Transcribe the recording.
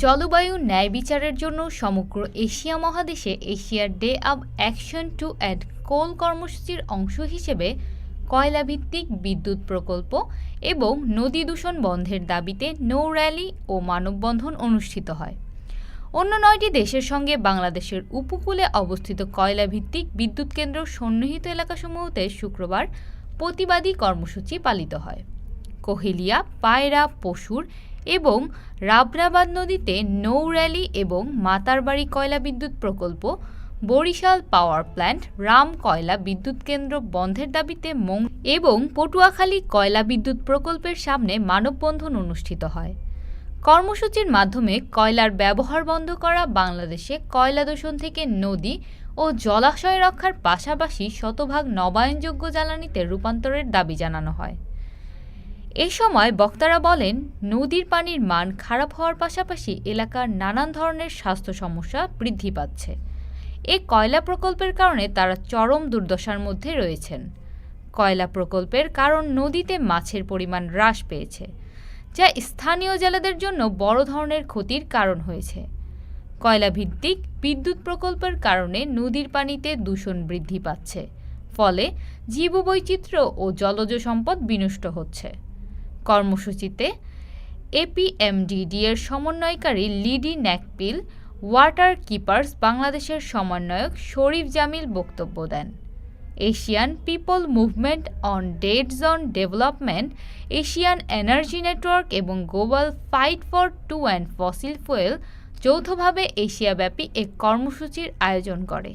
জলবায়ু ন্যায় বিচারের জন্য সমগ্র এশিয়া মহাদেশে এশিয়ার day of action to end coal কর্মসূচির অংশ হিসেবে কয়লাভিত্তিক বিদ্যুৎ প্রকল্প এবং নদী দূষণ বন্ধের দাবিতে নৌ র্যালি ও মানববন্ধন অনুষ্ঠিত হয়। অন্য নয়টি দেশের সঙ্গে বাংলাদেশের উপকূলে অবস্থিত কয়লাভিত্তিক বিদ্যুৎ কেন্দ্র সন্নিহিত এলাকাসমূহতে শুক্রবার প্রতিবাদী কর্মসূচি পালিত হয়। কোহেলিয়া, পায়রা, পশুর এবং রাবরাবাদ নদীতে নৌ র্যালি এবং মাতারবাড়ি কয়লা বিদ্যুৎ প্রকল্প, বরিশাল পাওয়ার প্ল্যান্ট, রাম কয়লা বিদ্যুৎ কেন্দ্র বন্ধের দাবিতে মং এবং পটুয়াখালী কয়লা বিদ্যুৎ প্রকল্পের সামনে মানববন্ধন অনুষ্ঠিত হয়। কর্মসূচির মাধ্যমে কয়লার ব্যবহার বন্ধ করা বাংলাদেশে কয়লা দূষণ থেকে নদী ও জলাশয় রক্ষার পাশাপাশি শতভাগ নবায়নযোগ্য জ্বালানিতে রূপান্তরের দাবি জানানো হয়। এ সময় বক্তারা বলেন, নদীর পানির মান খারাপ হওয়ার পাশাপাশি এলাকার নানান ধরনের স্বাস্থ্য সমস্যা বৃদ্ধি পাচ্ছে। এ কয়লা প্রকল্পের কারণে তারা চরম দুর্দশার মধ্যে রয়েছেন। কয়লা প্রকল্পের কারণ নদীতে মাছের পরিমাণ হ্রাস পেয়েছে, যা স্থানীয় জেলেদের জন্য বড় ধরনের ক্ষতির কারণ হয়েছে। কয়লা ভিত্তিক বিদ্যুৎ প্রকল্পের কারণে নদীর পানিতে দূষণ বৃদ্ধি পাচ্ছে, ফলে জীববৈচিত্র্য ও জলজ সম্পদ বিনষ্ট হচ্ছে। কর্মসূচিতে এপিএমডিডি এর সমন্বয়কারী লিডি ন্যাকপিল, ওয়াটার কিপার্স বাংলাদেশের সমন্বয়ক শরীফ জামিল বক্তব্য দেন। Asian people movement on dead zone development, Asian energy network এবং global fight for to end fossil fuel যৌথভাবে এশিয়াব্যাপী এক কর্মসূচির আয়োজন করে।